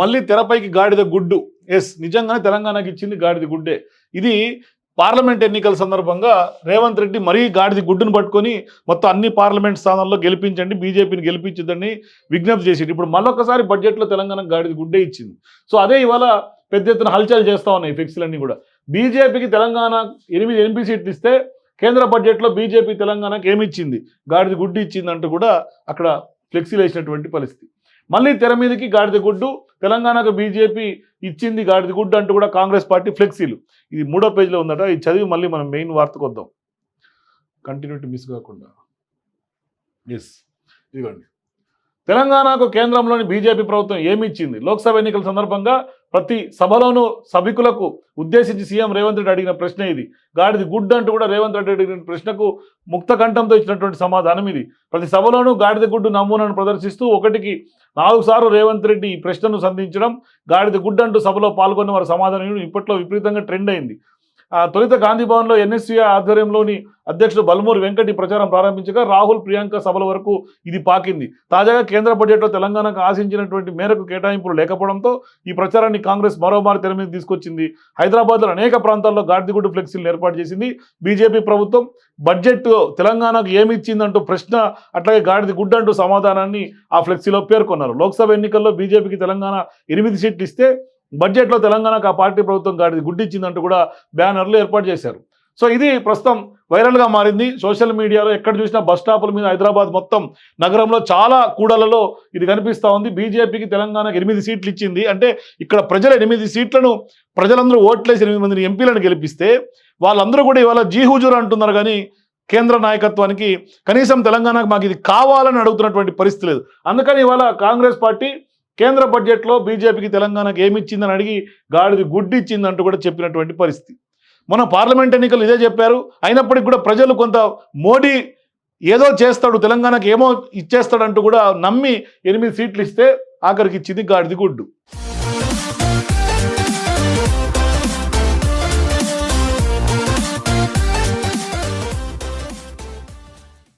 మళ్ళీ తెరపైకి గాడిద గుడ్డు. ఎస్ నిజంగానే తెలంగాణకి ఇచ్చింది గాడిద గుడ్డే. ఇది పార్లమెంట్ ఎన్నికల సందర్భంగా రేవంత్ రెడ్డి మరీ గాడిద గుడ్డును పట్టుకొని మొత్తం అన్ని పార్లమెంట్ స్థానాల్లో గెలిపించండి బీజేపీని గెలిపించదని విజ్ఞప్తి చేసింది ఇప్పుడు మళ్ళొకసారి బడ్జెట్లో తెలంగాణకు గాడిద గుడ్డే ఇచ్చింది. సో అదే ఇవాళ పెద్ద ఎత్తున హల్చల్ చేస్తా ఉన్నాయి ఫిక్స్లన్నీ కూడా. బీజేపీకి తెలంగాణ ఎనిమిది ఎంపీ సీట్లు ఇస్తే కేంద్ర బడ్జెట్లో బీజేపీ తెలంగాణకు ఏమి ఇచ్చింది? గాడిద గుడ్డు ఇచ్చిందంటూ కూడా అక్కడ ఫ్లెక్సీలు వేసినటువంటి పరిస్థితి. మళ్ళీ తెర మీదకి గాడిద గుడ్డు. తెలంగాణకు బీజేపీ ఇచ్చింది గాడిద గుడ్డు అంటూ కూడా కాంగ్రెస్ పార్టీ ఫ్లెక్సీలు. ఇది మూడో పేజీలో ఉందట. ఇది చదివి మళ్ళీ మనం మెయిన్ వార్తకు వద్దాం. కంటిన్యూటీ మిస్ కాకుండా. ఎస్ ఇదిగోండి. తెలంగాణకు కేంద్రంలోని బీజేపీ ప్రభుత్వం ఏమి ఇచ్చింది? లోక్సభ ఎన్నికల సందర్భంగా ప్రతి సభలోనూ సభికులకు ఉద్దేశించి సీఎం రేవంత్ రెడ్డి అడిగిన ప్రశ్న ఇది. గాడిది గుడ్ అంటూ కూడా రేవంత్ రెడ్డి అడిగిన ప్రశ్నకు ముక్త కంఠంతో ఇచ్చినటువంటి సమాధానం ఇది. ప్రతి సభలోనూ గాడిద గుడ్డు నమూనాను ప్రదర్శిస్తూ ఒకటికి నాలుగు సార్లు రేవంత్ రెడ్డి ఈ ప్రశ్నను సంధించడం గాడిద గుడ్ అంటూ సభలో పాల్గొన్న వారి సమాధానం ఇప్పట్లో విపరీతంగా ట్రెండ్ అయింది. తొలుత గాంధీ భవన్లో ఎన్ఎస్సీ ఆధ్వర్యంలోని అధ్యక్షుడు బల్మూరి వెంకటి ప్రచారం ప్రారంభించగా రాహుల్ ప్రియాంక సభల వరకు ఇది పాకింది. తాజాగా కేంద్ర బడ్జెట్లో తెలంగాణకు ఆశించినటువంటి మేరకు కేటాయింపులు లేకపోవడంతో ఈ ప్రచారాన్ని కాంగ్రెస్ మరోమారు తెర మీద తీసుకొచ్చింది. హైదరాబాద్లో అనేక ప్రాంతాల్లో గాడిదిగుడ్డు ఫ్లెక్సీలను ఏర్పాటు చేసింది. బీజేపీ ప్రభుత్వం బడ్జెట్ తెలంగాణకు ఏమి ఇచ్చిందంటూ ప్రశ్న అట్లాగే గాడిది గుడ్డ అంటూ సమాధానాన్ని ఆ ఫ్లెక్సీలో పేర్కొన్నారు. లోక్సభ ఎన్నికల్లో బీజేపీకి తెలంగాణ ఎనిమిది సీట్లు ఇస్తే బడ్జెట్లో తెలంగాణకు ఆ పార్టీ ప్రభుత్వం కాడిది గుడ్డిచ్చిందంటూ కూడా బ్యానర్లు ఏర్పాటు చేశారు. సో ఇది ప్రస్తుతం వైరల్గా మారింది. సోషల్ మీడియాలో ఎక్కడ చూసినా బస్ స్టాపుల మీద హైదరాబాద్ మొత్తం నగరంలో చాలా కూడలలో ఇది కనిపిస్తూ ఉంది. బీజేపీకి తెలంగాణకు ఎనిమిది సీట్లు ఇచ్చింది. అంటే ఇక్కడ ప్రజలు ఎనిమిది సీట్లను ప్రజలందరూ ఓట్లేసి ఎనిమిది మందిని ఎంపీలను గెలిపిస్తే వాళ్ళందరూ కూడా ఇవాళ జీ హుజూర్ అంటున్నారు కానీ కేంద్ర నాయకత్వానికి కనీసం తెలంగాణకు మాకు ఇది కావాలని అడుగుతున్నటువంటి పరిస్థితి లేదు. అందుకని ఇవాళ కాంగ్రెస్ పార్టీ కేంద్ర బడ్జెట్లో బీజేపీకి తెలంగాణకు ఏమి ఇచ్చిందని అడిగి గాడిది గుడ్డి ఇచ్చిందంటూ కూడా చెప్పినటువంటి పరిస్థితి. మన పార్లమెంట్ ఎన్నికలు ఇదే చెప్పారు. అయినప్పటికీ కూడా ప్రజలు కొంత మోడీ ఏదో చేస్తాడు తెలంగాణకు ఏమో ఇచ్చేస్తాడంటూ కూడా నమ్మి ఎనిమిది సీట్లు ఇస్తే ఆఖరికి ఇచ్చింది గాడిది గుడ్డు.